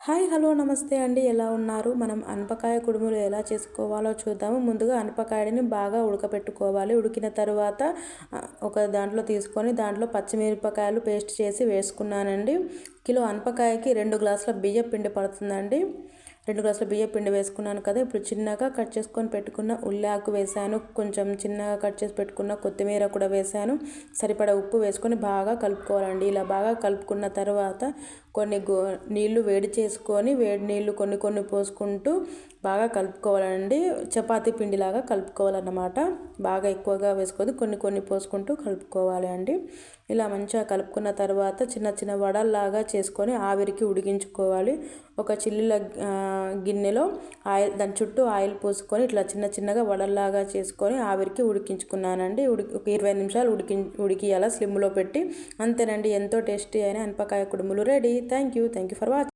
Hi hello నమస్తే అండి. ఎలా ఉన్నారు? మనం అనపకాయ కుడుములు ఎలా చేసుకోవాలో చూద్దాము. ముందుగా అనపకాయని బాగా ఉడకపెట్టుకోవాలి. ఉడికిన తర్వాత ఒక దాంట్లో తీసుకొని దాంట్లో పచ్చిమిరపకాయలు పేస్ట్ చేసి వేసుకున్నానండి. కిలో అనపకాయకి రెండు గ్లాసుల బియ్యం పిండి పడుతుందండి. రెండు గ్లాసుల బియ్య పిండి వేసుకున్నాను కదా ఇప్పుడు చిన్నగా కట్ చేసుకొని పెట్టుకున్న ఉల్లాకు వేసాను కొంచెం చిన్నగా కట్ చేసి పెట్టుకున్న కొత్తిమీర కూడా వేసాను సరిపడా ఉప్పు వేసుకొని బాగా కలుపుకోవాలండి. ఇలా బాగా కలుపుకున్న తర్వాత కొన్ని గో నీళ్ళు వేడి చేసుకొని వేడి నీళ్ళు కొన్ని కొన్ని పోసుకుంటూ బాగా కలుపుకోవాలండి. చపాతీ పిండిలాగా కలుపుకోవాలన్నమాట. బాగా ఎక్కువగా వేసుకోవద్దు. కొన్ని కొన్ని పోసుకుంటూ కలుపుకోవాలి అండి. ఇలా మంచిగా కలుపుకున్న తర్వాత చిన్న చిన్న వడల్లాగా చేసుకొని ఆవిరికి ఉడికించుకోవాలి. ఒక చిల్లుల గిన్నెలో ఆయిల్ దాని చుట్టూ ఆయిల్ పోసుకొని ఇట్లా చిన్న చిన్నగా వడల్లాగా చేసుకొని ఆవిరికి ఉడికించుకున్నానండి. ఉడికి ఒక ఇరవై నిమిషాలు ఉడికి ఉడికియాల స్లిమ్లో పెట్టి. అంతేనండి ఎంతో టేస్టీ అయిన అనపకాయ కుడుములు ready. Thank you thank you for watching